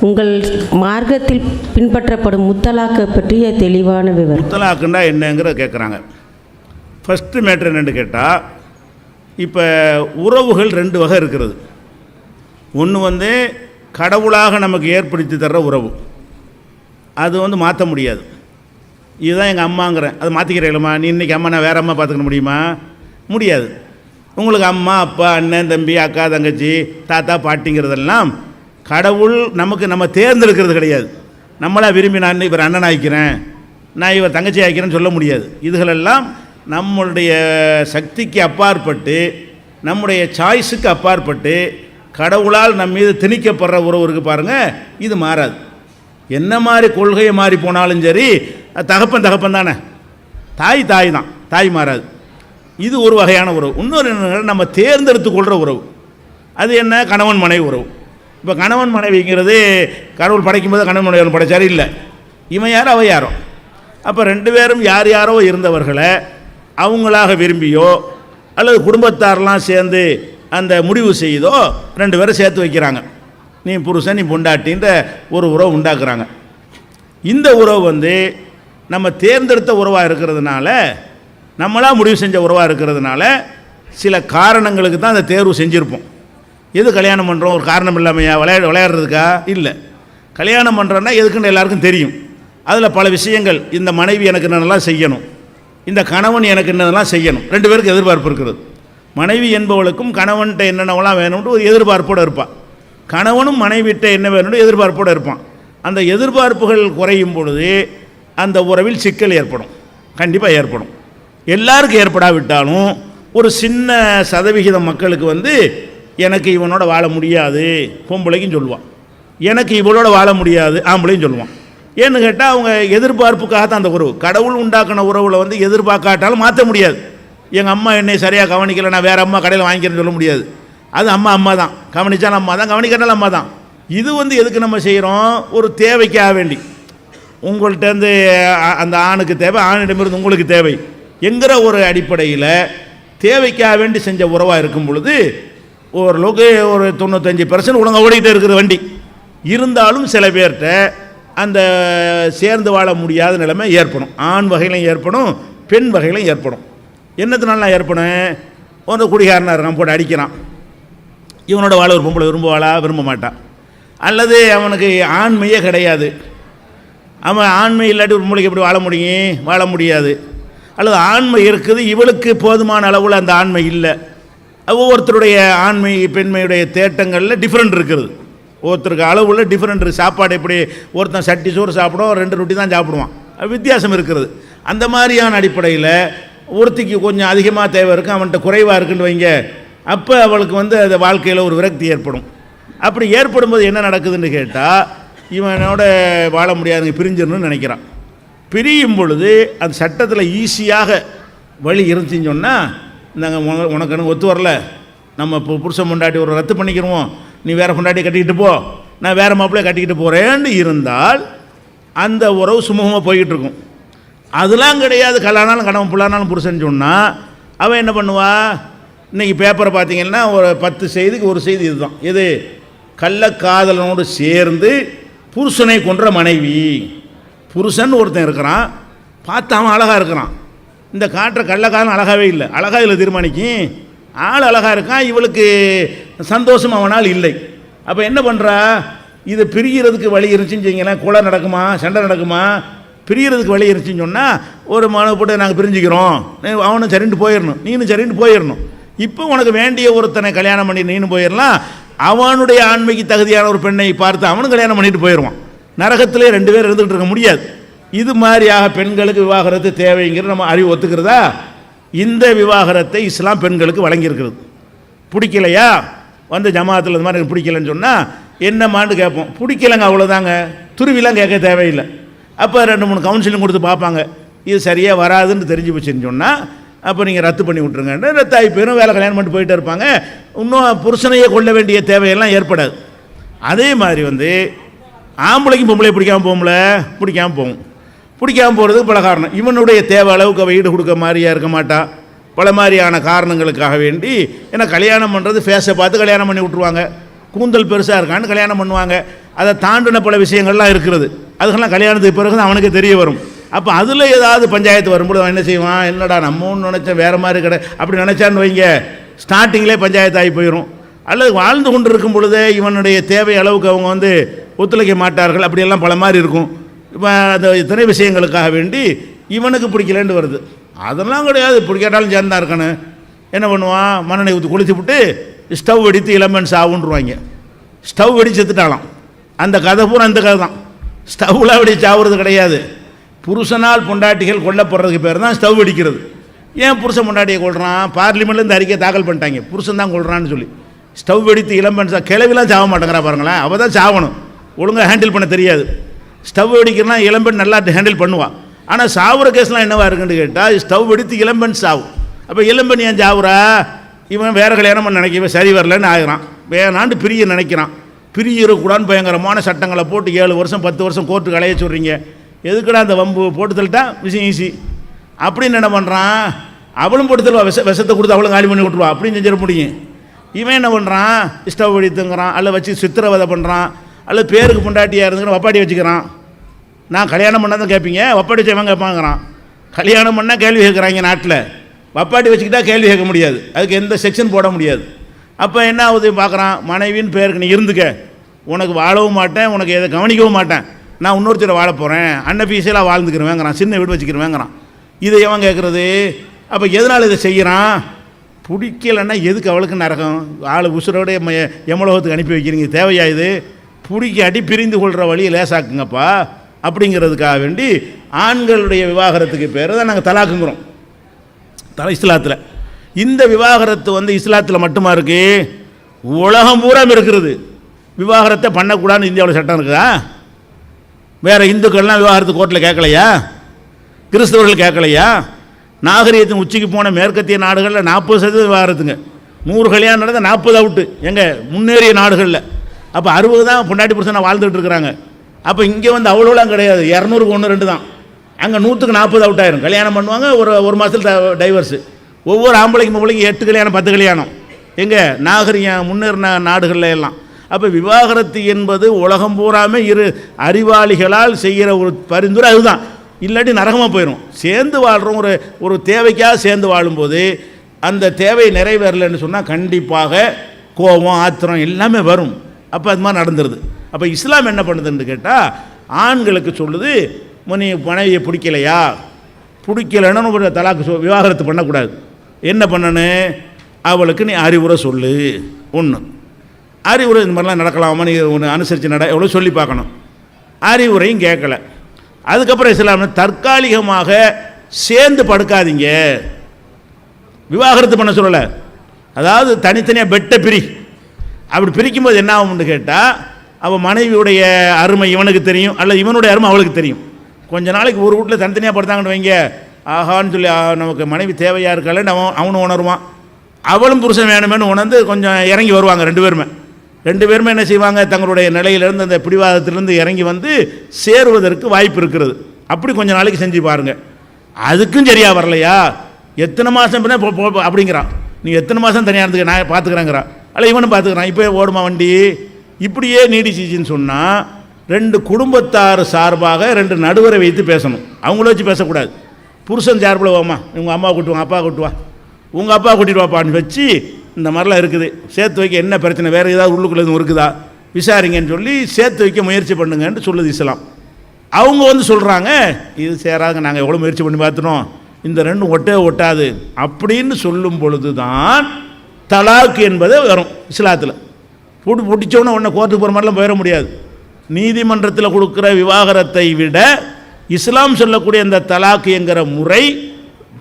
உங்கள் மார்க்கத்தில் பின்பற்றப்படும் முத்தலாக்கு பற்றிய தெளிவான விவரம். முத்தலாக்குன்னா என்னங்கிறத கேட்குறாங்க ஃபஸ்ட்டு மேட்ரு என்னென்னு கேட்டால் இப்போ உறவுகள் ரெண்டு வகை இருக்கிறது ஒன்று வந்து கடவுளாக நமக்கு ஏற்படுத்தி தர்ற உறவு. அது வந்து மாற்ற முடியாது. இதுதான் எங்கள் அம்மாங்கிறேன். அது மாற்றிக்கிறீங்களா நீ இன்றைக்கி அம்மா நான் வேறு அம்மா பார்த்துக்க முடியுமா? முடியாது. உங்களுக்கு அம்மா அப்பா அண்ணன் தம்பி அக்கா தங்கச்சி தாத்தா பாட்டிங்கிறதெல்லாம் கடவுள் நமக்கு நம்ம தேர்ந்தெடுக்கிறது கிடையாது. நம்மளாக விரும்பி நான் இவர் அண்ணன் ஆகிக்கிறேன் நான் இவர் தங்கச்சி ஆகிக்கிறேன்னு சொல்ல முடியாது. இதுகளெல்லாம் நம்மளுடைய சக்திக்கு அப்பாற்பட்டு நம்முடைய சாய்ஸுக்கு அப்பாற்பட்டு கடவுளால் நம் மீது திணிக்கப்படுற உறவு பாருங்கள் இது மாறாது. என்ன மாதிரி கொள்கையை மாறி போனாலும் சரி தகப்பன் தகப்பன் தானே. தாய் தாய் தான். தாய் மாறாது. இது ஒரு வகையான உறவு. இன்னொரு என்ன நம்ம தேர்ந்தெடுத்து கொள்கிற உறவு. அது என்ன? கணவன் மனைவி உறவு. இப்போ கணவன் மனைவிங்கிறது கடவுள் படைக்கும் போது கணவன் மனைவி படைச்சாரு இல்லை. இவன் யாரோ அவ யாரோ? அப்போ ரெண்டு பேரும் யார் யாரோ இருந்தவர்களை அவங்களாக விரும்பியோ அல்லது குடும்பத்தாரெலாம் சேர்ந்து அந்த முடிவு செய்தோ ரெண்டு பேரும் சேர்த்து வைக்கிறாங்க. நீ புருஷன் நீ பொண்டாட்டின்ற ஒரு உறவு உண்டாக்குறாங்க. இந்த உறவு வந்து நம்ம தேர்ந்தெடுத்த உறவாக இருக்கிறதுனால நம்மளாக முடிவு செஞ்ச உறவாக இருக்கிறதுனால சில காரணங்களுக்கு தான் அந்த தேர்வு செஞ்சுருப்போம். எது கல்யாணம் பண்ணுறோம் ஒரு காரணம் இல்லாமையா? விளையாட விளையாடுறதுக்கா? இல்லை. கல்யாணம் பண்ணுறோன்னா எதுக்குன்னு எல்லாருக்கும் தெரியும். அதில் பல விஷயங்கள். இந்த மனைவி எனக்கு என்னென்னலாம் செய்யணும்? இந்த கணவன் எனக்கு என்னதெல்லாம் செய்யணும்? ரெண்டு பேருக்கு எதிர்பார்ப்பு இருக்கிறது. மனைவி என்பவளுக்கும் கணவன்கிட்ட என்னென்னவெல்லாம் வேணும்னு ஒரு எதிர்பார்ப்போடு இருப்பான் கணவனும் மனைவிட்ட என்ன வேணும்னு எதிர்பார்ப்போடு இருப்பான். அந்த எதிர்பார்ப்புகள் குறையும் பொழுது அந்த உறவில் சிக்கல் ஏற்படும். கண்டிப்பாக ஏற்படும். எல்லாருக்கும் ஏற்படாவிட்டாலும் ஒரு சின்ன சதவிகிதம் மக்களுக்கு வந்து எனக்கு இவனோட வாழ முடியாது. பொம்பளைக்கும் சொல்லுவான். எனக்கு இவளோட வாழ முடியாது. ஆம்பளையும் சொல்லுவான். ஏன்னு கேட்டால் அவங்க எதிர்பார்ப்புக்காக தான் அந்த உறவு. கடவுள் உண்டாக்கின உறவில் வந்து எதிர்பார்க்காட்டாலும் மாற்ற முடியாது. எங்கள் அம்மா என்னை சரியாக கவனிக்கலை நான் வேறு அம்மா கடையில் வாங்கிக்கிறேன்னு சொல்ல முடியாது. அது அம்மா அம்மா தான் கவனித்தாலும் அம்மா தான் கவனிக்கிறனால அம்மா தான் இது வந்து எதுக்கு நம்ம செய்கிறோம் ஒரு தேவைக்காக வேண்டி. உங்கள்கிட்டருந்து அந்த ஆணுக்கு தேவை ஆணிடமிருந்து உங்களுக்கு தேவை என்கிற ஒரு அடிப்படையில் தேவைக்காக வேண்டி செஞ்ச உறவாக இருக்கும் பொழுது ஓரளவுக்கு ஒரு தொண்ணூத்தஞ்சு பர்சன்ட் ஒழுங்காக ஓடிக்கிட்டே இருக்குது வண்டி. இருந்தாலும் சில பேர்கிட்ட அந்த சேர்ந்து வாழ முடியாத நிலைமை ஏற்படும். ஆண் வகையிலும் ஏற்படும் பெண் வகையிலும் ஏற்படும். என்னத்தினாலாம் ஏற்படும் ஒரு குடிகாரனாக இருக்கான் போட்டு அடிக்கிறான். இவனோட வாழ ஒரு பொம்பளை விரும்புவாளா? விரும்ப மாட்டான். அல்லது அவனுக்கு ஆண்மையே கிடையாது. அவன் ஆண்மை இல்லாட்டி ஒரு பொம்பளைக்கு எப்படி வாழ முடியும்? வாழ முடியாது. அல்லது ஆண்மை இருக்குது இவளுக்கு போதுமான அளவில் அந்த ஆண்மை இல்லை. ஒவ்வொருத்தருடைய ஆண்மை பெண்மையுடைய தேட்டங்களில் டிஃப்ரெண்ட் இருக்கிறது ஒருத்தருக்கு அளவுள்ள டிஃப்ரெண்ட் இருக்குது சாப்பாடு எப்படி ஒருத்தன் சட்டி சோறு சாப்பிடும் ரெண்டு ரொட்டி தான் சாப்பிடுவான். வித்தியாசம் இருக்கிறது அந்த மாதிரியான அடிப்படையில் ஒருத்திக்கு கொஞ்சம் அதிகமாக தேவை இருக்கும் அவன்கிட்ட குறைவாக இருக்குன்னு வைங்க. அப்போ அவளுக்கு வந்து அந்த வாழ்க்கையில் ஒரு விரக்தி ஏற்படும். அப்படி ஏற்படும்போது என்ன நடக்குதுன்னு கேட்டால் இவனோட வாழ முடியாதுங்க பிரிஞ்சிடணும்னு நினைக்கிறான். பிரியும் பொழுது அந்த சட்டத்தில் ஈஸியாக வழி இருந்துச்சுன்னு சொன்னால் நாங்கள் உனக்கு எனக்கு ஒத்து வரல. நம்ம இப்போ புருஷன் பொண்டாட்டி ஒரு ரத்து பண்ணிக்கிறோம் நீ வேறு பொண்டாட்டி கட்டிக்கிட்டு போ. நான் வேறு மாப்பிள்ளைய கட்டிக்கிட்டு போகிறேன்னு இருந்தால் அந்த உறவு சுமூகமாக போய்கிட்டு இருக்கும் அதெல்லாம் கிடையாது. கல்லானாலும் கணவன் பிள்ளானாலும் புருஷன் சொன்னால் அவன் என்ன பண்ணுவா? இன்றைக்கி பேப்பரை பார்த்தீங்கன்னா ஒரு பத்து செய்திக்கு ஒரு செய்தி இதுதான். எது? கள்ளக்காதலனோடு சேர்ந்து புருஷனை கொன்ற மனைவி. புருஷன் ஒருத்தன் இருக்கிறான். பார்த்து அவன் அழகாக இருக்கிறான். இந்த காட்டுற கள்ளக்காரன் அழகாகவே இல்லை. அழகாக இதில் தீர்மானிக்கும் ஆள் அழகாக இருக்கான் இவளுக்கு சந்தோஷம் அவனால் இல்லை. அப்போ என்ன பண்ணுறா இது பிரிகிறதுக்கு வழி இருந்துச்சுன்னு வச்சிங்களேன் கொலை நடக்குமா? சண்டை நடக்குமா? பிரிகிறதுக்கு வழி இருந்துச்சுன்னு சொன்னால் ஒரு மனு போட்டு நாங்கள் பிரிஞ்சுக்கிறோம். அவனும் சரின்ட்டு போயிடணும் நீனும் சரின்ட்டு போயிடணும் இப்போ உனக்கு வேண்டிய ஒருத்தனை கல்யாணம் பண்ணி நீனும் போயிடலாம் அவனுடைய ஆண்மைக்கு தகுதியான ஒரு பெண்ணை பார்த்து அவனும் கல்யாணம் பண்ணிட்டு போயிடுவான். நரகத்திலே ரெண்டு பேர் இருந்துகிட்டு இருக்க முடியாது. இது மாதிரியாக பெண்களுக்கு விவாகரத்து தேவைங்கிறது நம்ம அறிவு ஒத்துக்கிறதா? இந்த விவாகரத்தை இஸ்லாம் பெண்களுக்கு வழங்கியிருக்கிறது. பிடிக்கலையா? வந்து ஜமாத்தில் இந்த மாதிரி எனக்கு பிடிக்கலன்னு சொன்னால் என்னம்மான்னு கேட்போம்? பிடிக்கலங்க அவ்வளோதாங்க துருவிலாம் கேட்க தேவையில்லை. அப்போ ரெண்டு மூணு கவுன்சிலிங் கொடுத்து பார்ப்பாங்க. இது சரியாக வராதுன்னு தெரிஞ்சு போச்சுன்னு சொன்னால் அப்போ நீங்கள் ரத்து பண்ணி விட்ருங்க ரத்தாகி போயிடும் வேலை கல்யாணம் பண்ணிட்டு போயிட்டே இருப்பாங்க. இன்னும் புருஷனையே கொள்ள வேண்டிய தேவையெல்லாம் ஏற்படாது. அதே மாதிரி வந்து ஆம்பளைக்கும் பொம்பளை பிடிக்காமல் போகும்ல? பிடிக்காமல் போகும். பிடிக்காம போகிறதுக்கு பல காரணம். இவனுடைய தேவை அளவுக்கு அவள் ஈடு கொடுக்க மாதிரியாக இருக்க மாட்டான் பல மாதிரியான காரணங்களுக்காக வேண்டி ஏன்னா கல்யாணம் பண்ணுறது ஃபேஸை பார்த்து கல்யாணம் பண்ணி விட்ருவாங்க கூந்தல் பெருசாக இருக்கான்னு கல்யாணம் பண்ணுவாங்க. அதை தாண்டின பல விஷயங்கள்லாம் இருக்கிறது அதுக்கெல்லாம் கல்யாணத்துக்கு பிறகு தான் அவனுக்கு தெரிய வரும். அப்போ அதில் ஏதாவது பஞ்சாயத்து வரும்போது அவன் என்ன செய்வான்? என்னடா நம்ம ஒன்று நினச்சேன் வேறு மாதிரி கிடை. அப்படி நினச்சான்னு வைங்க. ஸ்டார்டிங்லேயே பஞ்சாயத்து ஆகி போயிடும் அல்லது வாழ்ந்து கொண்டு இருக்கும் பொழுதே இவனுடைய தேவை அளவுக்கு அவங்க வந்து ஒத்துழைக்க மாட்டார்கள். அப்படியெல்லாம் பல மாதிரி இருக்கும். அந்த இத்தனை விஷயங்களுக்காக வேண்டி இவனுக்கு பிடிக்கலன்னு வருது. அதெல்லாம் கிடையாது. பிடிக்காட்டாலும் சேர்ந்தா இருக்கணும் என்ன பண்ணுவான்? மண்ணெண்ணெய் ஊற்றி குளித்து விட்டு ஸ்டவ் வெடித்து இளமன் சாவுன்றுவாங்க. ஸ்டவ் வெடிச்சு அந்த கதை பூரா அந்த கதை தான். ஸ்டவ்வில் வெடி சாவுறது கிடையாது. புருஷனால் பொண்டாட்டிகள் கொல்லப்படுறதுக்கு பேர் தான் ஸ்டவ் வெடிக்கிறது. ஏன் புருஷன் பொண்டாட்டியை கொள்றான் பார்லிமெண்ட்லேருந்து இந்த அறிக்கை தாக்கல் பண்ணிட்டாங்க. புருஷன் தான் கொள்றான்னு சொல்லி. ஸ்டவ் வெடித்து இளம்பன் சா கிளவிலாம் சாக மாட்டேங்கிறா பாருங்களேன். அவள் தான் சாவணும். ஒழுங்காக ஹேண்டில் பண்ண தெரியாது. ஸ்டவ் வெடிக்கிறனா இளம்பெண் நல்லா ஹேண்டில் பண்ணுவான் ஆனால் சாவுற கேஸ்லாம் என்னவா இருக்குன்னு கேட்டால் ஸ்டவ் வெடித்து இளம்பெண் சாவு. அப்போ இளம்பெண் ஏன் சாவுறா? இவன் வேற கல்யாணம் நினைக்கவே சரி வரலன்னு ஆகிறான். வேணாண்டு பிரிய நினைக்கிறான். பிரியக்கூடாதுன்னு பயங்கரமான சட்டங்களை போட்டு ஏழு வருஷம் பத்து வருஷம் கோர்ட்டுக்கு அலைய சொல்கிறீங்க எதுக்குடா அந்த வம்பு? போட்டு தள்ளிட்டா விஷயம் ஈஸி அப்படின்னு என்ன பண்ணுறான் அவளும் போட்டு தருவா விஷ விஷத்தை கொடுத்து அவளும் காலி பண்ணி விட்ருவா அப்படின்னு செஞ்சிட முடியும். இவன் என்ன பண்ணுறான் ஸ்டவ் வெடித்துங்கிறான். அல்ல வச்சு சித்திரவதை பண்ணுறான் அல்ல பேருக்கு பொண்டாட்டியாக இருந்துக்கிற வப்பாட்டி வச்சுக்கிறான். நான் கல்யாணம் பண்ணாதான் கேட்பீங்க? வப்பாட்டி வச்சவன் கேட்பாங்கிறான்? கல்யாணம் பண்ணால் கேள்வி கேட்குறாங்க நாட்டில். வப்பாட்டி வச்சுக்கிட்டா கேள்வி கேட்க முடியாது. அதுக்கு எந்த செக்ஷன் போட முடியாது. அப்போ என்ன ஆகுது? பார்க்குறான் மனைவின்னு பேருக்கு நீ இருந்துக்க. உனக்கு வாழவும் மாட்டேன் உனக்கு எதை கவனிக்கவும் மாட்டேன். நான் இன்னொருத்தரை வாழ போகிறேன் அண்ணன் பீஸெல்லாம் வாழ்ந்துக்கிறவேங்கிறான் சின்ன வீடு வச்சுக்கிறவேங்கிறான் இதை எவன் கேட்குறது? அப்போ எதனால் இதை செய்கிறான்? பிடிக்கலைன்னா எதுக்கு அவளுக்கு நரகம்? ஆள் உசுரோட எம- எமலோகத்துக்கு அனுப்பி வைக்கிறீங்க. தேவையா இது? பிடிக்காட்டி பிரிந்து கொள்கிற வழியை லேசாக்குங்கப்பா. அப்படிங்கிறதுக்காக வேண்டி ஆண்களுடைய விவாகரத்துக்கு பேர் தான் நாங்கள் தலாக்குங்கிறோம். தலா இஸ்லாத்தில். இந்த விவாகரத்து வந்து இஸ்லாத்தில் மட்டுமா இருக்குது உலகம் பூரா இருக்கிறது விவாகரத்தை பண்ணக்கூடாதுன்னு இந்தியாவில் சட்டம் இருக்குதா? வேறு இந்துக்கள்லாம் விவாகரத்து கோர்ட்டில் கேட்கலையா? கிறிஸ்தவர்கள் கேட்கலையா? நாகரீகத்தின் உச்சிக்கு போன மேற்கத்திய நாடுகளில் நாற்பது சதவீதம் விவாகரத்துங்க. நூறு கல்யாணம் நடந்த நாற்பது அவுட்டு எங்கள் முன்னேறிய நாடுகளில். அப்போ அறுபது தான் பொண்டாட்டி புருஷனை வாழ்ந்துகிட்டு இருக்கிறாங்க. அப்போ இங்கே வந்து அவ்வளோலாம் கிடையாது. இரநூறுக்கு ஒன்று ரெண்டு தான். அங்கே நூற்றுக்கு நாற்பது அவுட் ஆயிரும். கல்யாணம் பண்ணுவாங்க ஒரு ஒரு மாதத்தில் டைவர்ஸு ஒவ்வொரு ஆம்பளைக்கும் பொம்பளைக்கு எட்டு கல்யாணம் பத்து கல்யாணம். எங்கே? நாகரிகம் முன்னேறின நாடுகளில் எல்லாம். அப்போ விவாகரத்து என்பது உலகம் பூராமே இரு அறிவாளிகளால் செய்கிற ஒரு பரிந்துரை அதுதான். இல்லாட்டி நரகமாக போயிடும் சேர்ந்து வாழ்கிறோம் ஒரு ஒரு தேவைக்காக சேர்ந்து வாழும்போது அந்த தேவை நிறைவேறலைன்னு சொன்னால் கண்டிப்பாக கோபம் ஆத்திரம் எல்லாமே வரும். அப்போ அது மாதிரி நடந்துருது. அப்போ இஸ்லாம் என்ன பண்ணுதுன்னு கேட்டால் ஆண்களுக்கு சொல்லுது நீ மனைவியை பிடிக்கலையா? பிடிக்கலைன்னு ஒரு தலாக்கு சொ விவாகரத்து பண்ணக்கூடாது. என்ன பண்ணணும் அவளுக்கு நீ அறிவுரை சொல்லு. ஒன்று அறிவுரை இந்த மாதிரிலாம் நடக்கலாமா? நீ ஒன்று அனுசரித்து நட எவ்வளோ சொல்லி பார்க்கணும். அறிவுரையும் கேட்கல. அதுக்கப்புறம் இஸ்லாம் தற்காலிகமாக சேர்ந்து படுக்காதீங்க. விவாகரத்து பண்ண சொல்லலை. அதாவது தனித்தனியாக பெட்டை பிரி. அப்படி பிரிக்கும்போது என்ன ஆகும்னு கேட்டால் அவள் மனைவியுடைய அருமை இவனுக்கு தெரியும் அல்ல இவனுடைய அருமை அவளுக்கு தெரியும். கொஞ்ச நாளைக்கு ஒரு வீட்டில் தனித்தனியாக படுத்தாங்கன்னு வைங்க. ஆஹான்னு சொல்லி நமக்கு மனைவி தேவையாக இருக்கலன்னு அவன் அவனும் உணருவான். அவளும் புருஷன் வேணுமேனு உணர்ந்து கொஞ்சம் இறங்கி வருவாங்க ரெண்டு பேருமே. ரெண்டு பேருமே என்ன செய்வாங்க? தங்களுடைய நிலையிலேருந்து அந்த பிடிவாதத்திலிருந்து இறங்கி வந்து சேருவதற்கு வாய்ப்பு இருக்கிறது. அப்படி கொஞ்ச நாளைக்கு செஞ்சு பாருங்கள் அதுக்கும் சரியாக வரலையா? எத்தனை மாதம் பின்ன அப்படிங்கிறான். நீ எத்தனை மாதம் தனியாக இருந்துக்க? நான் பார்த்துக்கிறேங்கிறான் அல்ல இவனும் பார்த்துக்கிறான் இப்போ ஓடுமா வண்டி? இப்படியே நீடிச்சிச்சின்னு சொன்னால் ரெண்டு குடும்பத்தார் சார்பாக ரெண்டு நடுவரை வைத்து பேசணும். அவங்கள வச்சு பேசக்கூடாது. புருஷன் சார்பில் வாமா உங்கள் அம்மா கூட்டுவாங்க அப்பா கூட்டுவா உங்கள் அப்பா கூட்டிட்டு வாப்பான்னு வச்சு இந்த மாதிரிலாம் இருக்குது. சேர்த்து வைக்க என்ன பிரச்சனை? வேறு ஏதாவது உள்ளுக்குள்ளே எதுவும் இருக்குதா? விசாரிங்கன்னு சொல்லி சேர்த்து வைக்க முயற்சி பண்ணுங்கன்னு சொல்லுது இஸ்லாம். அவங்க வந்து சொல்கிறாங்க இது சேராதுங்க நாங்கள் எவ்வளோ முயற்சி பண்ணி பார்த்துனோம் இந்த ரெண்டும் ஒட்டே ஒட்டாது. அப்படின்னு சொல்லும் பொழுது தான் தலாக்கு என்பது வரும் இஸ்லாத்தில். போட்டு பிடிச்சோன்னே உன்னை கோர்ட்டுக்கு போகிற மாதிரிலாம் போயிட முடியாது. நீதிமன்றத்தில் கொடுக்குற விவாகரத்தை விட இஸ்லாம் சொல்லக்கூடிய இந்த தலாக்கு என்கிற முறை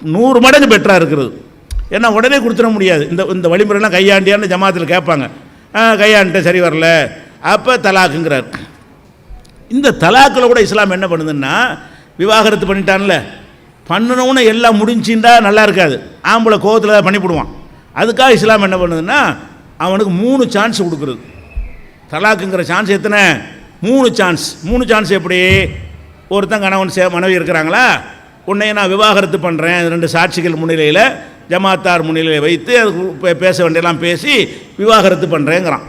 நூறு மடங்கு பெட்டராக இருக்கிறது. ஏன்னா உடனே கொடுத்துட முடியாது. இந்த இந்த வழிமுறைலாம் கையாண்டியான்னு ஜமாத்தில் கேட்பாங்க. ஆ, சரி வரல. அப்போ தலாக்குங்கிறார். இந்த தலாக்கில் கூட இஸ்லாம் என்ன பண்ணுதுன்னா விவாகரத்து பண்ணிட்டான்ல. பண்ணணும்னு எல்லாம் முடிஞ்சுட்டா நல்லா இருக்காது. ஆம்பளை கோவத்தில் தான் பண்ணிவிடுவான் அதுக்காக இஸ்லாம் என்ன பண்ணுதுன்னா அவனுக்கு மூணு சான்ஸ் கொடுக்குறது. தலாக்குங்கிற சான்ஸ் எத்தனை? மூணு சான்ஸ் மூணு சான்ஸ் எப்படி? ஒருத்தன் கணவன் சே மனைவி இருக்கிறாங்களா? உன்னை நான் விவாகரத்து பண்ணுறேன் ரெண்டு சாட்சிகள் முன்னிலையில் ஜமாத்தார் முன்னிலையில் வைத்து அதுக்கு பேச வேண்டியெல்லாம் பேசி விவாகரத்து பண்ணுறேங்கிறான்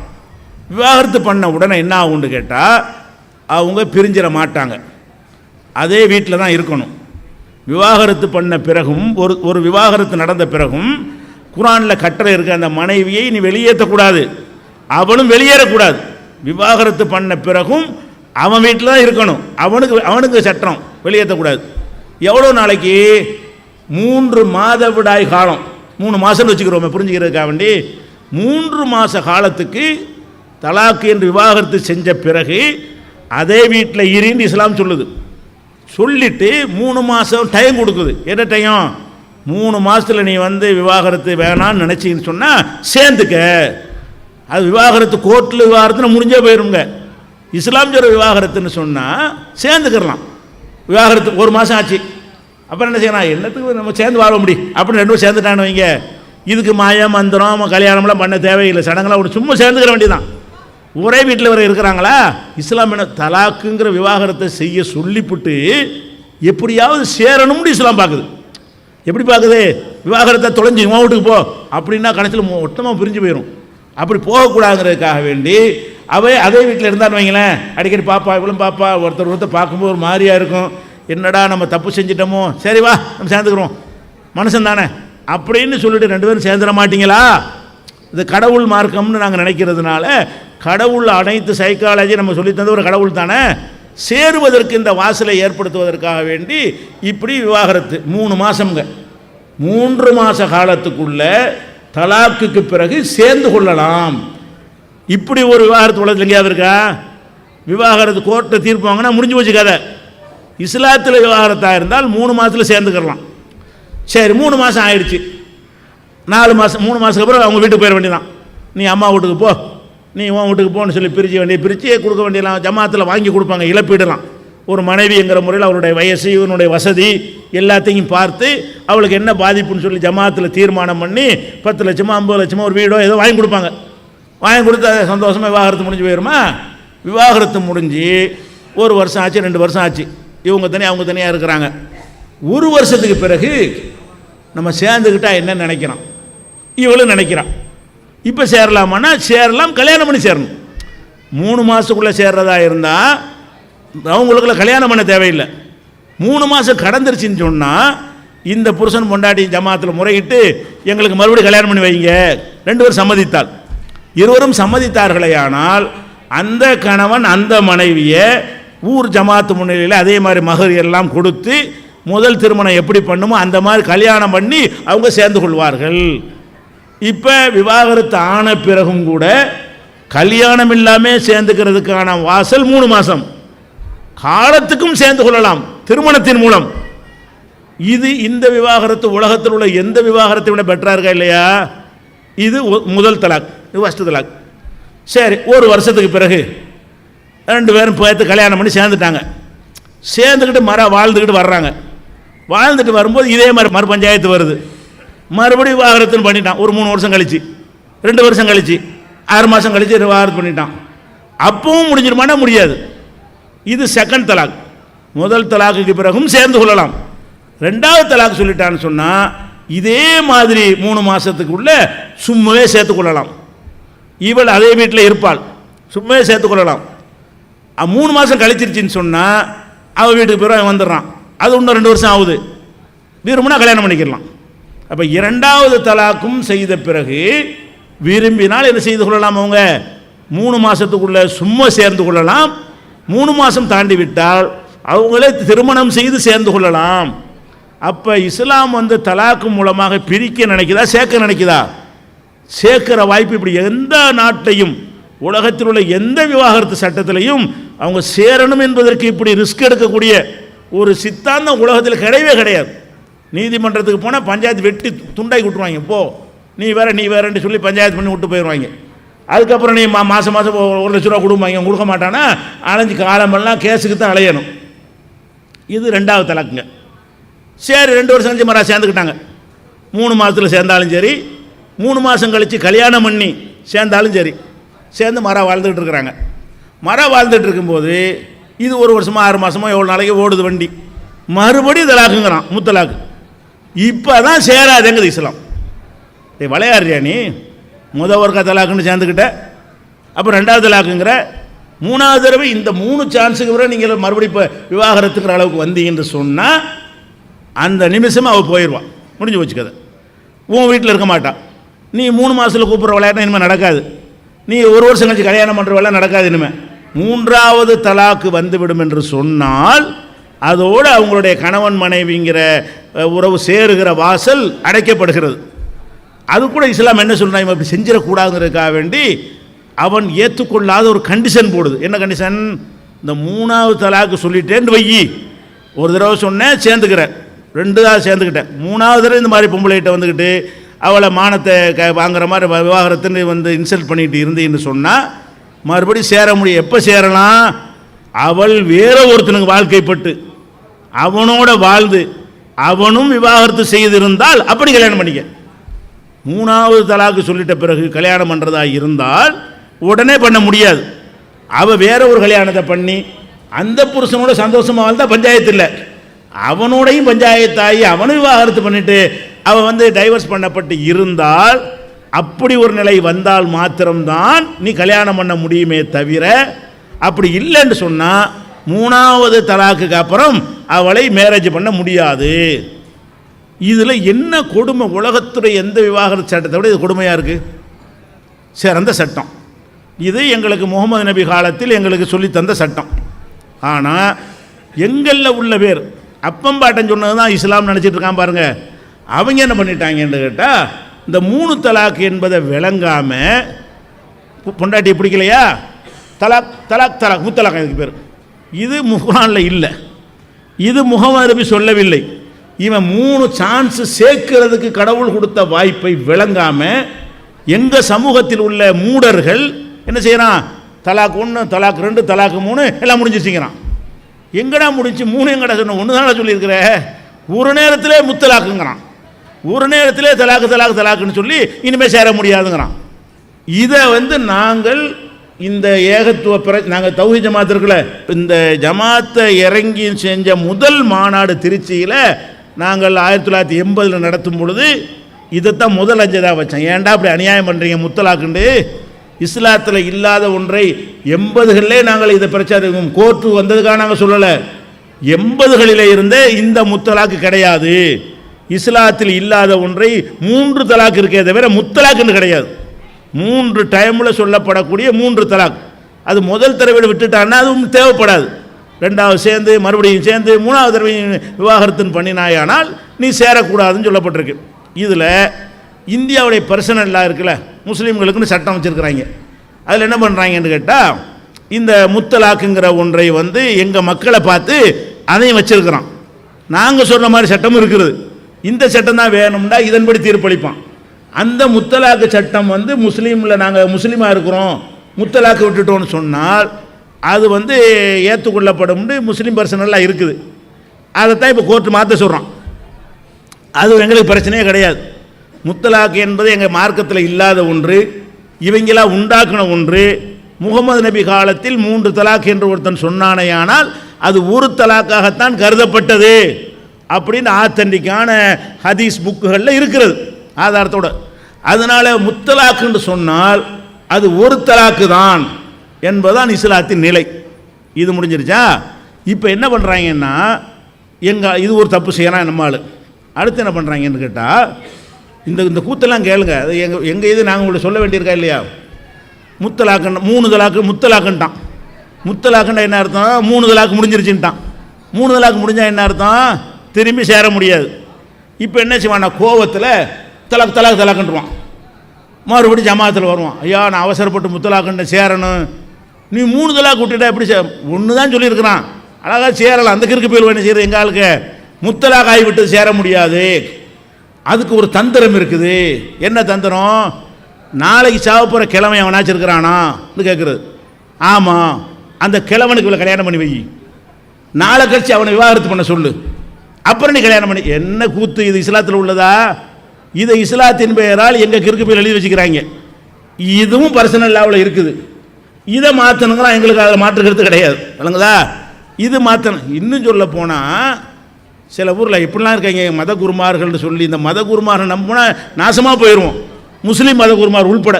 விவாகரத்து பண்ண உடனே என்ன ஆகும்னு கேட்டால் அவங்க பிரிஞ்சிட மாட்டாங்க. அதே வீட்டில் தான் இருக்கணும். விவாகரத்து பண்ண பிறகும் ஒரு ஒரு விவாகரத்து நடந்த பிறகும் குரானில் கட்டளை இருக்க அந்த மனைவியை நீ வெளியேற்றக்கூடாது. அவனும் வெளியேறக்கூடாது. விவாகரத்து பண்ண பிறகும் அவன் வீட்டில் தான் இருக்கணும். அவனுக்கு அவனுக்கு சட்டம் வெளியேற்றக்கூடாது. எவ்வளோ நாளைக்கு? மூன்று மாதவிடாய் காலம். மூணு மாதம்னு வச்சுக்கிறோமே புரிஞ்சுக்கிறதுக்காக வேண்டி. மூன்று மாத காலத்துக்கு தலாக்கு என்று விவாகரத்து செஞ்ச பிறகு அதே வீட்டில் இருந்து இஸ்லாம் சொல்லுது. சொல்லிட்டு மூணு மாதம் டைம் கொடுக்குது. என்ன டைம் மூணு மாதத்தில் நீ வந்து விவாகரத்து வேணான்னு நினச்சின்னு சொன்னால் சேர்ந்துக்க. அது விவாகரத்து கோர்ட்டில் விவாகரத்துன்னு முடிஞ்சே போயிருங்க. இஸ்லாம் விவாகரத்துன்னு சொன்னால் சேர்ந்துக்கிறலாம் விவாகரத்து ஒரு மாதம் ஆச்சு. அப்புறம் என்ன செய்யணும்? என்னத்துக்கு நம்ம சேர்ந்து வாழ முடியும்? அப்படின்னு ரெண்டும் பேரும் சேர்ந்துட்டான்னு வைங்க. இதுக்கு மாயம் மந்திரம் கல்யாணம்லாம் பண்ண தேவையில்லை. சடங்கெல்லாம் ஒன்று சும்மா சேர்ந்துக்கிற வேண்டியதான் ஒரே வீட்டில் வர இருக்கிறாங்களா? இஸ்லாம் என்ன தலாக்குங்கிற விவாகரத்தை செய்ய சொல்லிப்புட்டு எப்படியாவது சேரணும்னு இஸ்லாம் பார்க்குது எப்படி பார்க்குது? விவாகரத்தை தொலைஞ்சி உன் வீட்டுக்கு போ. அப்படின்னா கடைசியில் மொத்தமாக பிரிஞ்சு போயிடும் அப்படி போகக்கூடாதுங்கிறதுக்காக வேண்டி அவை அதே வீட்டில் இருந்தான்னு வைங்களேன். அடிக்கடி பாப்பா இவ்வளோ பாப்பா ஒருத்தர் ஒருத்தர் பார்க்கும்போது ஒரு மாதிரியாக இருக்கும். என்னடா நம்ம தப்பு செஞ்சிட்டோமோ? சரி வா நம்ம சேர்ந்துக்கிறோம். மனுஷன் தானே. அப்படின்னு சொல்லிட்டு ரெண்டு பேரும் சேர்ந்துட மாட்டிங்களா? இது கடவுள் மார்க்கம்னு நாங்கள் நினைக்கிறதுனால கடவுள் அனைத்து சைக்காலஜி நம்ம சொல்லி தந்த ஒரு கடவுள் தானே. சேருவதற்கு இந்த வாசலை ஏற்படுத்துவதற்காக வேண்டி இப்படி விவாகரத்து. மூணு மாதம்ங்க மூன்று மாத காலத்துக்குள்ள தலாக்குக்கு பிறகு சேர்ந்து கொள்ளலாம். இப்படி ஒரு விவாகரத்து உலகத்தில் எங்கேயாவது இருக்கா? விவாகரத்து கோர்ட்டை தீர்ப்பு வாங்கினா முடிஞ்சு போச்சு கதை. இஸ்லாத்தில் விவாகரத்தாக இருந்தால் மூணு மாதத்தில் சேர்ந்துக்கிறலாம். சரி மூணு மாதம் ஆயிடுச்சு. நாலு மாதம் மூணு மாதத்துக்கு அப்புறம் அவங்க வீட்டுக்கு போயிட வேண்டியதான் நீ அம்மா வீட்டுக்கு போ. நீ உன் வீட்டுக்கு போன்னு சொல்லி பிரிச்சு வேண்டிய பிரிச்சே கொடுக்க வேண்டியலாம் ஜமாத்தில் வாங்கி கொடுப்பாங்க இழப்பீடலாம் ஒரு மனைவிங்கிற முறையில் அவருடைய வயசு இவனுடைய வசதி எல்லாத்தையும் பார்த்து அவளுக்கு என்ன பாதிப்புன்னு சொல்லி ஜமாத்தில் தீர்மானம் பண்ணி பத்து லட்சமோ ஐம்பது லட்சமோ ஒரு வீடோ ஏதோ வாங்கி கொடுப்பாங்க. வாங்கி கொடுத்து சந்தோஷமாக விவாகரத்து முடிஞ்சு போயிடுமா விவாகரத்து முடிஞ்சு ஒரு வருஷம் ஆச்சு ரெண்டு வருஷம் ஆச்சு. இவங்க தனியாக அவங்க தனியாக இருக்கிறாங்க. ஒரு வருஷத்துக்கு பிறகு நம்ம சேர்ந்துக்கிட்டா என்ன நினைக்கிறான். இவளும் நினைக்கிறான். இப்போ சேரலாமான்னா சேரலாம் கல்யாணம் பண்ணி சேரணும். மூணு மாதத்துக்குள்ளே சேர்றதா இருந்தால் அவங்களுக்குள்ள கல்யாணம் பண்ண தேவையில்லை. மூணு மாதம் கடந்துருச்சுன்னு சொன்னால் இந்த புருஷன் பொண்டாட்டி ஜமாத்தில் முறையிட்டு எங்களுக்கு மறுபடியும் கல்யாணம் பண்ணி வைங்க. ரெண்டு பேரும் சம்மதித்தாள் இருவரும் சம்மதித்தார்களேயானால் அந்த கணவன் அந்த மனைவியை ஊர் ஜமாத்து முன்னிலையில் அதே மாதிரி மகர் எல்லாம் கொடுத்து முதல் திருமணம் எப்படி பண்ணுமோ அந்த மாதிரி கல்யாணம் பண்ணி அவங்க சேர்ந்து கொள்வார்கள். இப்போ விவாகரத்து ஆன பிறகும் கூட கல்யாணம் இல்லாமல் சேர்ந்துக்கிறதுக்கான வாசல் மூணு மாதம் காலத்துக்கும் சேர்ந்து கொள்ளலாம் திருமணத்தின் மூலம். இது இந்த விவாகரத்து உலகத்தில் உள்ள எந்த விவாகரத்தை விட பெட்டராக இருக்கா இல்லையா? இது முதல் தலாக் இது ஃபஸ்ட்டு தலாக். சரி ஒரு வருஷத்துக்கு பிறகு ரெண்டு பேரும் பார்த்து கல்யாணம் பண்ணி சேர்ந்துட்டாங்க. சேர்ந்துக்கிட்டு மர வாழ்ந்துக்கிட்டு வர்றாங்க. வாழ்ந்துட்டு வரும்போது இதே மாதிரி மறு பஞ்சாயத்து வருது. மறுபடியும் விவாகரத்துன்னு பண்ணிட்டான். ஒரு மூணு வருஷம் கழிச்சு. ரெண்டு வருஷம் கழிச்சு. ஆறு மாதம் கழிச்சு விவாகரத்து பண்ணிட்டான். அப்பவும் முடிஞ்சிருமானா முடியாது. இது செகண்ட் தலாக். முதல் தலாக்குக்கு பிறகும் சேர்ந்து கொள்ளலாம். ரெண்டாவது தலாக் சொல்லிட்டான்னு சொன்னால் இதே மாதிரி மூணு மாதத்துக்குள்ளே சும்மாவே சேர்த்து கொள்ளலாம். இவள் அதே வீட்டில் இருப்பாள். சும்மாவே சேர்த்து கொள்ளலாம். மூணு மாதம் கழிச்சிருச்சின்னு சொன்னால் அவள் வீட்டுக்கு பிறகு அவன் வந்துடுறான். அது இன்னும் ரெண்டு வருஷம் ஆகுது. விரும்பினா கல்யாணம் பண்ணிக்கலாம் அப்போ இரண்டாவது தலாக்கும் செய்த பிறகு விரும்பினால் என்ன செய்து கொள்ளலாம் அவங்க? மூணு மாதத்துக்குள்ள சும்மா சேர்ந்து கொள்ளலாம். மூணு மாதம் தாண்டி விட்டால் அவங்களே திருமணம் செய்து சேர்ந்து கொள்ளலாம். அப்போ இஸ்லாம் வந்து தலாக்கு மூலமாக பிரிக்க நினைக்குதா சேர்க்க நினைக்குதா? சேர்க்கிற வாய்ப்பு இப்படி எந்த நாட்டையும் உலகத்தில் உள்ள எந்த விவாகரத்து சட்டத்திலையும் அவங்க சேரணும் என்பதற்கு இப்படி ரிஸ்க் எடுக்கக்கூடிய ஒரு சித்தாந்தம் உலகத்தில் கிடையவே கிடையாது. நீதிமன்றத்துக்கு போனால் பஞ்சாயத்து வெட்டி துண்டாக்கி விட்டுருவாங்க. போ நீ வேற நீ வேறன்னு சொல்லி பஞ்சாயத்து பண்ணி விட்டு போயிடுவாங்க அதுக்கப்புறம் நீ மா மாதம் மாதம் ஒரு லட்ச ரூபா கொடுப்பாங்க கொடுக்க மாட்டானா? அலைஞ்சு காலமெல்லாம் கேஸுக்கு தான் அலையணும். இது ரெண்டாவது தலக்குங்க. சரி ரெண்டு வருஷம் கழிச்சு மரா சேர்ந்துக்கிட்டாங்க. மூணு மாதத்தில் சேர்ந்தாலும் சரி மூணு மாதம் கழித்து கல்யாணம் பண்ணி சேர்ந்தாலும் சரி சேர்ந்து மரம் வாழ்ந்துக்கிட்டு இருக்கிறாங்க. மரம் வாழ்ந்துட்டு இருக்கும்போது இது ஒரு வருஷமோ ஆறு மாதமோ எவ்வளோ நாளைக்கு ஓடுது வண்டி. மறுபடியும் தலாக்குங்கிறான் முத்தலாக்கு. இப்போ தான் சேராதுங்குது இஸ்லாம். டே விளையாடுறியா நீ? முத ஒருக்கா தலாக்குன்னு சேர்ந்துக்கிட்ட. அப்போ ரெண்டாவது தலாக்குங்கிற மூணாவது தடவை இந்த மூணு சான்ஸுக்கு பிறகு நீங்கள் மறுபடியும் இப்போ விவாகரத்துங்கிற அளவுக்கு வந்தீங்கன்னு சொன்னால் அந்த நிமிஷமாக அவள் போயிடுவான் முடிஞ்சு போச்சு உன் வீட்டில் இருக்க மாட்டான் நீ மூணு மாதத்தில் கூப்பிட்ற விளையாட்டு இனிமேல் நடக்காது. நீ ஒரு வருஷம் கழிச்சு கல்யாணம் பண்ணுற வேலை நடக்காது இனிமேல் மூன்றாவது தலாக்கு வந்துவிடும் என்று சொன்னால் அதோடு அவங்களுடைய கணவன் மனைவிங்கிற உறவு சேருகிற வாசல் அடைக்கப்படுகிறது. அது கூட இஸ்லாம் என்ன சொல்கிறான் இவன் அப்படி செஞ்சிடக்கூடாதுங்கிறதுக்காக வேண்டி அவன் ஏற்றுக்கொள்ளாத ஒரு கண்டிஷன் போடுது. என்ன கண்டிஷன் இந்த மூணாவது தலாக்கு சொல்லிட்டேன்னு வையி ஒரு தடவை சொன்னேன் சேர்ந்துக்கிறேன். ரெண்டு தான் சேர்ந்துக்கிட்டேன். மூணாவது தடவை இந்த மாதிரி பொம்பளைகிட்ட வந்துக்கிட்டு அவளை மானத்தை க வாங்குற மாதிரி விவாகரத்துன்னு வந்து இன்சல்ட் பண்ணிட்டு இருந்தேன்னு சொன்னால் மறுபடியும் சேர முடியும். எப்போ சேரலாம்? அவள் வேற ஒருத்தனுக்கு வாழ்க்கைப்பட்டு. அவனோட வாழ்ந்து அவனும் விவாகரத்து செய்திருந்தால் அப்படி கல்யாணம் பண்ணிக்க. மூணாவது தலாக்கு சொல்லிட்ட பிறகு கல்யாணம் பண்ணுறதா இருந்தால் உடனே பண்ண முடியாது. அவள் வேற ஒரு கல்யாணத்தை பண்ணி அந்த புருஷனோட சந்தோஷமாக வாழ்ந்தா பஞ்சாயத்து இல்லை. அவனோடையும் பஞ்சாயத்தாகி அவனும் விவாகரத்து பண்ணிட்டு அவன் வந்து டைவர்ஸ் பண்ணப்பட்டு இருந்தால் அப்படி ஒரு நிலை வந்தால் மாத்திரம்தான் நீ கல்யாணம் பண்ண முடியுமே தவிர அப்படி இல்லைன்னு சொன்னால் மூணாவது தலாக்குக்கு அப்புறம் அவளை மேரேஜ் பண்ண முடியாது. இதில் என்ன கொடுமை? உலகத்துடைய எந்த விவாகர சட்டத்தை விட இது கொடுமையாக இருக்குது சிறந்த சட்டம். இது எங்களுக்கு முகமது நபி காலத்தில் எங்களுக்கு சொல்லி தந்த சட்டம். ஆனால் எங்களில் உள்ள பேர் அப்பம்பாட்டன் சொன்னது தான் இஸ்லாம் நினச்சிட்டு இருக்கான் அவங்க என்ன பண்ணிட்டாங்கன்னு கேட்டால் இந்த மூணு தலாக் என்பதை விளங்காமல் பொண்டாட்டி பிடிக்கலையா? தலாக் தலாக் தலாக் முத்தலாக் இதுக்கு பேர். இது முகானில் இல்லை. இது முகமது நபி சொல்லவில்லை. இவன் மூணு சான்ஸ் சேர்க்கிறதுக்கு கடவுள் கொடுத்த வாய்ப்பை விளங்காம எங்கள் சமூகத்தில் உள்ள மூடர்கள் என்ன செய்கிறான் தலாக் ஒன்று தலாக் ரெண்டு தலாக் மூணு எல்லாம் முடிஞ்சிருச்சுங்கிறான் எங்கடா முடிஞ்சு? மூணு எங்கடா சொன்ன? ஒன்று தானே சொல்லியிருக்கிற? ஒரு நேரத்திலே முத்தலாக்குங்கிறான். ஒரு நேரத்திலே தலாக்கு தலாக்கு தலாக்குன்னு சொல்லி இனிமேல் சேர முடியாதுங்கிறான். இதை வந்து நாங்கள் இந்த ஏகத்துவ பிர நாங்கள் தௌஹி ஜமாத் இருக்குல்ல இந்த ஜமாத்தை இறங்கி செஞ்ச முதல் மாநாடு திருச்சியில் நாங்கள் ஆயிரத்தி தொள்ளாயிரத்தி எண்பதில் நடத்தும் பொழுது இதைத்தான் முதல் அஞ்சதாக வச்சேன். ஏன்டா அப்படி அநியாயம் பண்ணுறீங்க முத்தலாக்குண்டு? இஸ்லாத்தில் இல்லாத ஒன்றை எண்பதுகளிலே நாங்கள் இதை பிரச்சாரம் கோர்ட்டு வந்ததுக்காக நாங்கள் சொல்லலை. எண்பதுகளிலே இருந்தே இந்த முத்தலாக்கு கிடையாது. இஸ்லாத்தில் இல்லாத ஒன்றை மூன்று தலாக்கு இருக்கே தவிர முத்தலாக்குன்னு கிடையாது. மூன்று டைமில் சொல்லப்படக்கூடிய மூன்று தலாக். அது முதல் தடவை விட்டுட்டான்னா அதுவும் தேவைப்படாது. ரெண்டாவது சேர்ந்து மறுபடியும் சேர்ந்து மூணாவது தடவை விவாகரத்துன்னு பண்ணினாயானால் நீ சேரக்கூடாதுன்னு சொல்லப்பட்டிருக்கு. இதில் இந்தியாவுடைய பர்சனல் இருக்குல்ல முஸ்லீம்களுக்குன்னு சட்டம் வச்சுருக்கிறாங்க. அதில் என்ன பண்ணுறாங்கன்னு கேட்டால் இந்த முத்தலாக்குங்கிற ஒன்றை வந்து எங்கள் மக்களை பார்த்து அதையும் வச்சிருக்கிறோம் நாங்கள் சொன்ன மாதிரி சட்டம் இருக்கிறது இந்த சட்டம் தான் வேணும்னா இதன்படி தீர்ப்பளிப்பான். அந்த முத்தலாக்கு சட்டம் வந்து முஸ்லீமில் நாங்கள் முஸ்லீமாக இருக்கிறோம் முத்தலாக்கு விட்டுட்டோம்னு சொன்னால் அது வந்து ஏற்றுக்கொள்ளப்படும் முஸ்லீம் பர்சனெல்லாம் இருக்குது. அதைத்தான் இப்போ கோர்ட்டு மாற்ற சொல்கிறான் அது எங்களுக்கு பிரச்சனையே கிடையாது. முத்தலாக்கு என்பது எங்கள் மார்க்கத்தில் இல்லாத ஒன்று இவங்களாக உண்டாக்கின ஒன்று. முகமது நபி காலத்தில் மூன்று தலாக் என்று ஒருத்தன் சொன்னானேயானால் அது ஒரு தலாக்காகத்தான் கருதப்பட்டது அப்படின்னு ஆத்தன்டிக்கான ஹதீஸ் புக்குகளில் இருக்கிறது. ஆதாரத்தோடு. அதனால் முத்தலாக்குன்னு சொன்னால் அது ஒரு தலாக்கு தான் என்பதுதான் இஸ்லாத்தின் நிலை. இது முடிஞ்சிருச்சா? இப்போ என்ன பண்ணுறாங்கன்னா எங்கள் இது ஒரு தப்பு செய்யலாம் நம்ம ஆள். அடுத்து என்ன பண்ணுறாங்கன்னு கேட்டால் இந்த இந்த கூத்தெல்லாம் கேளுங்க. அது எங்கள் எங்கள் இது நாங்கள் உங்களுக்கு சொல்ல வேண்டியிருக்கா இல்லையா? முத்தலாக்குன்னு மூணு தலாக்கு முத்தலாக்குன்ட்டான். முத்தலாக்குன்னா என்ன அர்த்தம்? மூணு தலாக்கு முடிஞ்சிருச்சுன்ட்டான். மூணு தலாக்கு முடிஞ்சால் என்ன அர்த்தம்? திரும்பி சேர முடியாது. இப்போ என்ன செய்வான் கோவத்தில் தலாக் தலாக் தலாக்குன்றான் மறுபடியும் ஜமாத்தில் வருவான். ஐயா நான் அவசரப்பட்டு முத்தலாக்குன்னு சேரணும். நீ மூணு தலாக் விட்டுட்டா எப்படி சே? ஒன்று தான் சொல்லியிருக்கிறான். அழகாக சேரலாம் அந்த கிறுக்கு போயில் என்ன செய்யுது? எங்கள் ஆளுக்கு? முத்தலாக ஆகிவிட்டு சேர முடியாது. அதுக்கு ஒரு தந்திரம் இருக்குது. என்ன தந்திரம்? நாளைக்கு சாவப்போகிற கிழமை அவனாச்சும் இருக்கிறானான்னு கேட்குறது ஆமாம் அந்த கிழவனுக்கு இவ்வளோ கல்யாணம் பண்ணி வை. நாளை கழிச்சு அவனை விவாகரத்து பண்ண சொல்லு. அப்புறம் நீ கல்யாணம் பண்ணி என்ன கூத்து இது? இஸ்லாத்தில் உள்ளதா? இதை இஸ்லாத்தின் பெயரால் எங்கள் கிறுக்கு பேர் எழுதி வச்சுக்கிறாங்க. இதுவும் பர்சனல் லாவில் இருக்குது. இதை மாற்றணுங்களா எங்களுக்கு அதில் மாற்றுக்கிறது கிடையாது. விளங்குதா? இது மாற்றணும் இன்னும் சொல்ல போனால் சில ஊரில் இப்படிலாம் இருக்காங்க மத குருமார்கள்னு சொல்லி இந்த மத குருமாரை நம்பினா நாசமாக போயிடுவோம் முஸ்லீம் மத குருமார் உள்பட.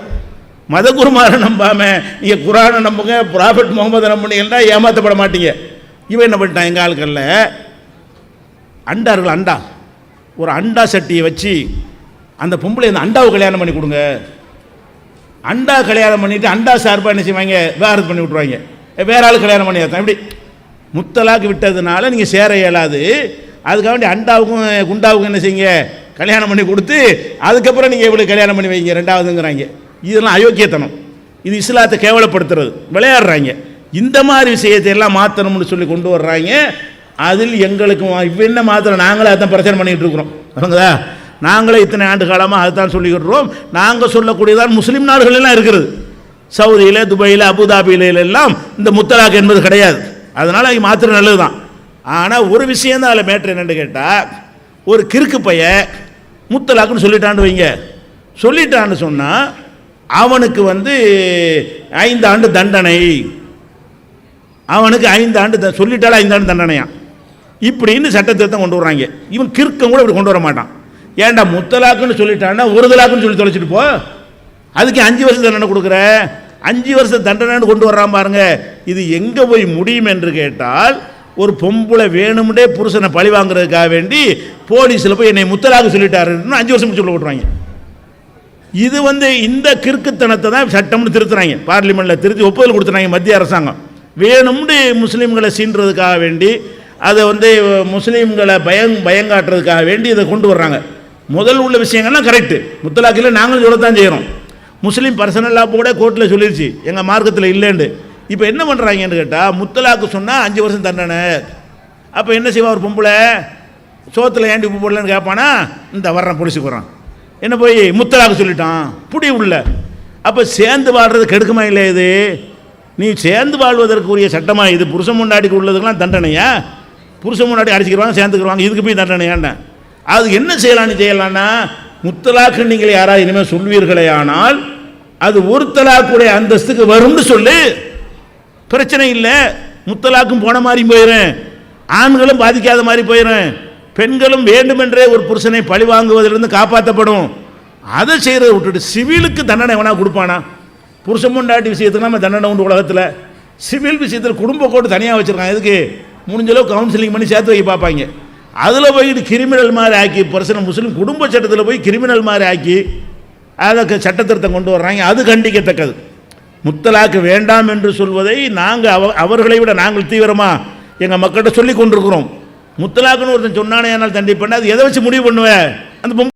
மத குருமாரை நம்பாமல் நீங்கள் குரானை நம்புங்க ப்ராஃபிட் முகமது நம்புனீங்கன்னா ஏமாற்றப்பட மாட்டீங்க. இவன் என்ன பண்ணிட்டான்? எங்கள் ஆட்களில் அண்டா இருக்குல்ல அண்டா. ஒரு அண்டா சட்டியை வச்சு அந்த பொம்பளை அந்த அண்டாவை கல்யாணம் பண்ணி கொடுங்க. அண்டா கல்யாணம் பண்ணிட்டு அண்டா சார்பாக என்ன செய்வாங்க? வேறு பண்ணி விட்ருவாங்க வேற ஆள் கல்யாணம் பண்ணியாத்தான் எப்படி? முத்தலாக்கு விட்டதுனால நீங்கள் சேர இயலாது. அதுக்காக வேண்டி அண்டாவுக்கும் குண்டாவுக்கும் என்ன செய்யுங்க? கல்யாணம் பண்ணி கொடுத்து அதுக்கப்புறம் நீங்கள் இவ்வளோ கல்யாணம் பண்ணி வைங்க ரெண்டாவதுங்கிறாங்க. இதெல்லாம் அயோக்கியத்தனம். இது இஸ்லாத்தை கேவலப்படுத்துறது. விளையாடுறாங்க. இந்த மாதிரி விஷயத்தை எல்லாம் மாற்றணும்னு சொல்லி கொண்டு வர்றாங்க. அதில் எங்களுக்கு என்ன மாத்திரம் நாங்களே அதான் பிரச்சனை பண்ணிக்கிட்டு இருக்கிறோம். சொல்லுங்களா நாங்களே இத்தனை ஆண்டு காலமாக அதுதான் சொல்லிக்கிட்டுறோம் நாங்கள் சொல்லக்கூடியதான் முஸ்லீம் நாடுகள் எல்லாம் இருக்கிறது சவுதியில் துபாயில் அபுதாபியில எல்லாம் இந்த முத்தலாக் என்பது கிடையாது. அதனால் அது மாத்திரம் நல்லது தான் ஆனால் ஒரு விஷயம் தான் அதில் மேட்ரு என்னன்னு கேட்டால் ஒரு கிறுக்கு பைய முத்தலாக்குன்னு சொல்லிட்டான்னு வைங்க. சொல்லிட்டான்னு சொன்னால் அவனுக்கு வந்து ஐந்து ஆண்டு தண்டனை. அவனுக்கு ஐந்து ஆண்டு த- சொல்லிட்டாலே ஐந்து ஆண்டு தண்டனையா? இப்படின்னு சட்டத்திருத்தம் கொண்டு வர்றாங்க. இவன் கிறுக்கம் கூட இப்படி கொண்டு வர மாட்டான். ஏன்டா முத்தலாக்குன்னு சொல்லிட்டான்னா ஒரு தலாக்குன்னு சொல்லி தொலைச்சிட்டு போ. அதுக்கு அஞ்சு வருஷம் தண்டனை கொடுக்குற? அஞ்சு வருஷம் தண்டனைன்னு கொண்டு வர்றான் பாருங்க. இது எங்கே போய் முடியும் என்று கேட்டால் ஒரு பொம்பளை வேணும்னே புருஷனை பழி வாங்குறதுக்காக வேண்டி போலீஸில் போய் என்னை முத்தலாக்கு சொல்லிட்டாருன்னு அஞ்சு வருஷம் சொல்ல விட்றாங்க இது வந்து இந்த கிறுக்குத்தனத்தை தான் சட்டம்னு திருத்துறாங்க. பார்லிமெண்ட்டில் திருத்தி ஒப்புதல் கொடுத்துறாங்க மத்திய அரசாங்கம். வேணும்னு முஸ்லீம்களை சீன்றதுக்காக வேண்டி அதை வந்து முஸ்லீம்களை பயம் பயங்காட்டுறதுக்காக வேண்டி இதை கொண்டு வர்றாங்க. முதல் உள்ள விஷயங்கள்லாம் கரெக்டு முத்தலாக்கில் நாங்களும் சொல்லத்தான் செய்கிறோம் முஸ்லீம் பர்சனலாக கூட கோர்ட்டில் சொல்லிருச்சு. எங்கள் மார்க்கத்தில் இல்லைன்னு. இப்போ என்ன பண்ணுறாங்கன்னு கேட்டால் முத்தலாக்கு சொன்னால் அஞ்சு வருஷம் தண்டனை. அப்போ என்ன செய்வா ஒரு பொம்பளை? சோத்தில் ஏண்டி உப்பு போடலன்னு கேட்பானா இந்த வர்றேன் போலீஸுக்கு வர்றான். என்ன போய் முத்தலாக்கு சொல்லிட்டான்? புடி உள்ள. அப்போ சேர்ந்து வாழ்றது கெடுக்குமா இல்லை இது? நீ சேர்ந்து வாழ்வதற்குரிய சட்டமாக இது? புருஷன் முன்னாடிக்கு உள்ளதுக்கெல்லாம் தண்டனையா? புருஷன் முன்னாடி அடிச்சுக்கிறாங்க சேர்ந்துக்கிறாங்க இதுக்கு போய் தண்டனையாண்டேன் அது என்ன செய்யலாம்னு செய்யலாம்னா முத்தலாக்கு நீங்கள் யாராவது இனிமேல் சொல்வீர்களே ஆனால் அது ஒரு தலாக்குடைய அந்தஸ்துக்கு வரும்னு சொல்லு. பிரச்சனை இல்லை. முத்தலாக்கும் போன மாதிரி போயிடும் ஆண்களும் பாதிக்காத மாதிரி போயிடும் பெண்களும் வேண்டுமென்றே ஒரு புருஷனை பழி வாங்குவதிலிருந்து காப்பாற்றப்படும் அதை செய்கிறத விட்டுட்டு சிவிலுக்கு தண்டனை எவனா கொடுப்பானா? புருஷன் முண்டாட்டி விஷயத்துக்கு நம்ம தண்டனை உண்டு உலகத்தில். சிவில் விஷயத்தில் குடும்ப கோட்டு தனியாக வச்சுருக்கான் எதுக்கு? முடிஞ்சளவு கவுன்சிலிங் பண்ணி சேர்த்து வைக்க பார்ப்பாங்க. அதில் போயிட்டு கிரிமினல் மாதிரி ஆக்கி பிரச்சனை முஸ்லீம் குடும்ப சட்டத்தில் போய் கிரிமினல் மாதிரி ஆக்கி அதை சட்டத்திருத்தம் கொண்டு வர்றாங்க. அது கண்டிக்கத்தக்கது. முத்தலாக்கு வேண்டாம் என்று சொல்வதை நாங்கள் அவ அவர்களை விட நாங்கள் தீவிரமாக எங்கள் மக்கள்கிட்ட சொல்லி கொண்டிருக்கிறோம். முத்தலாக்குன்னு ஒருத்தன் சொன்னானே என்னால் தண்டிப்பேன் அது எதை வச்சு முடிவு பண்ணுவேன் அந்த பொம்பளை